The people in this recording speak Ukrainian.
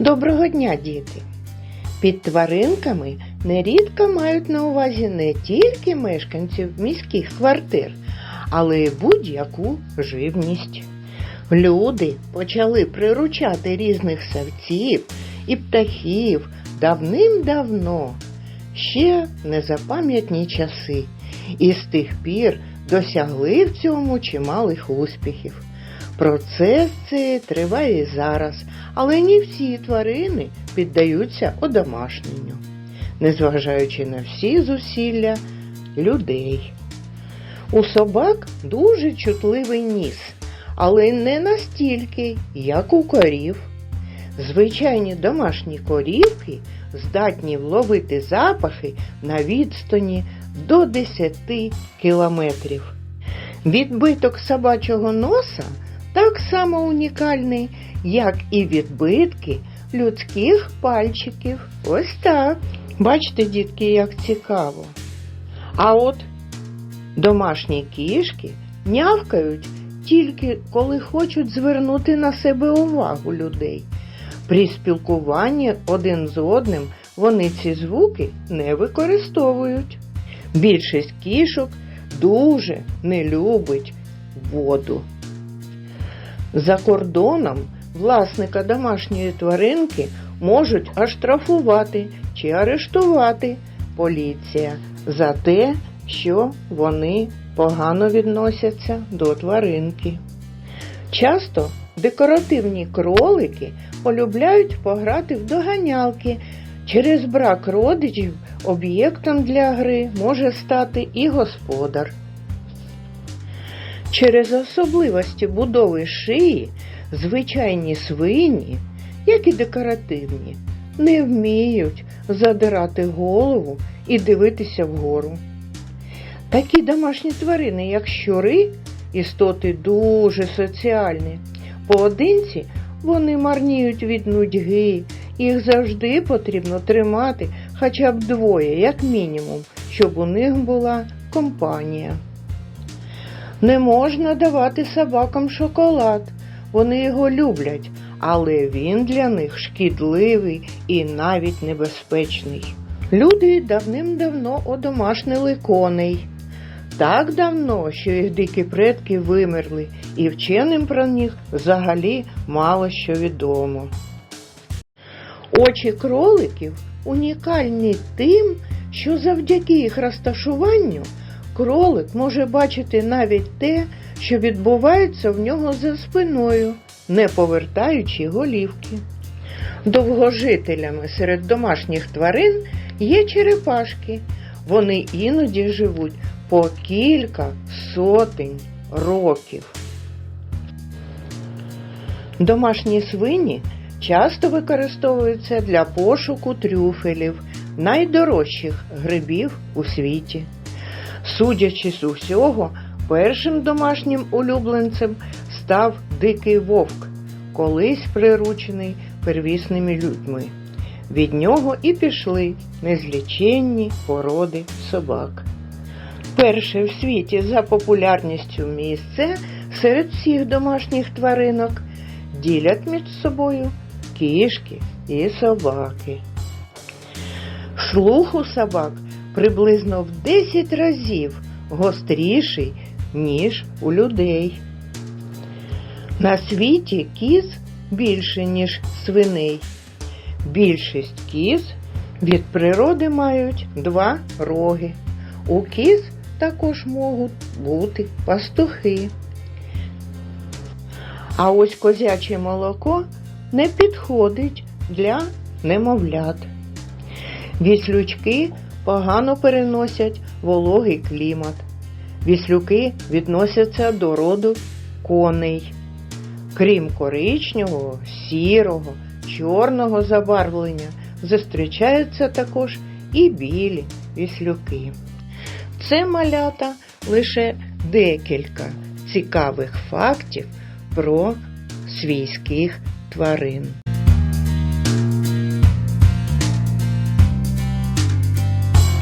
Доброго дня, діти! Під тваринками нерідко мають на увазі не тільки мешканців міських квартир, але й будь-яку живність. Люди почали приручати різних савців і птахів давним-давно, ще незапам'ятні часи, і з тих пір досягли в цьому чималих успіхів. Процес цей триває і зараз, але не всі тварини піддаються одомашненню, незважаючи на всі зусилля людей. У собак дуже чутливий ніс, але не настільки, як у корів. Звичайні домашні корівки здатні вловити запахи на відстані до 10 кілометрів. Відбиток собачого носа так само унікальний, як і відбитки людських пальчиків. Ось так. Бачите, дітки, як цікаво. А от домашні кішки нявкають тільки коли хочуть звернути на себе увагу людей. При спілкуванні один з одним вони ці звуки не використовують. Більшість кішок дуже не любить воду. За кордоном власника домашньої тваринки можуть оштрафувати чи арештувати поліція за те, що вони погано відносяться до тваринки. Часто декоративні кролики полюбляють пограти в доганялки. Через брак родичів об'єктом для гри може стати і господар. Через особливості будови шиї звичайні свині, як і декоративні, не вміють задирати голову і дивитися вгору. Такі домашні тварини, як щури, істоти дуже соціальні. Поодинці вони марніють від нудьги, їх завжди потрібно тримати хоча б двоє, як мінімум, щоб у них була компанія. Не можна давати собакам шоколад. Вони його люблять, але він для них шкідливий і навіть небезпечний. Люди давним-давно одомашнили коней. Так давно, що їх дикі предки вимерли, і вченим про них взагалі мало що відомо. Очі кроликів унікальні тим, що завдяки їх розташуванню кролик може бачити навіть те, що відбувається в нього за спиною, не повертаючи голівки. Довгожителями серед домашніх тварин є черепашки. Вони іноді живуть по кілька сотень років. Домашні свині часто використовуються для пошуку трюфелів, найдорожчих грибів у світі. Судячи з усього, першим домашнім улюбленцем став дикий вовк, колись приручений первісними людьми. Від нього і пішли незліченні породи собак. Перше в світі за популярністю місце серед всіх домашніх тваринок ділять між собою кішки і собаки. Слух у собак приблизно в 10 разів гостріший, ніж у людей. На світі кіз більше, ніж свиней. Більшість кіз від природи мають два роги. У кіз також можуть бути пастухи. А ось козяче молоко не підходить для немовлят. Віслючки погано переносять вологий клімат. Віслюки відносяться до роду коней. Крім коричневого, сірого, чорного забарвлення, зустрічаються також і білі віслюки. Це малята лише декілька цікавих фактів про свійських тварин.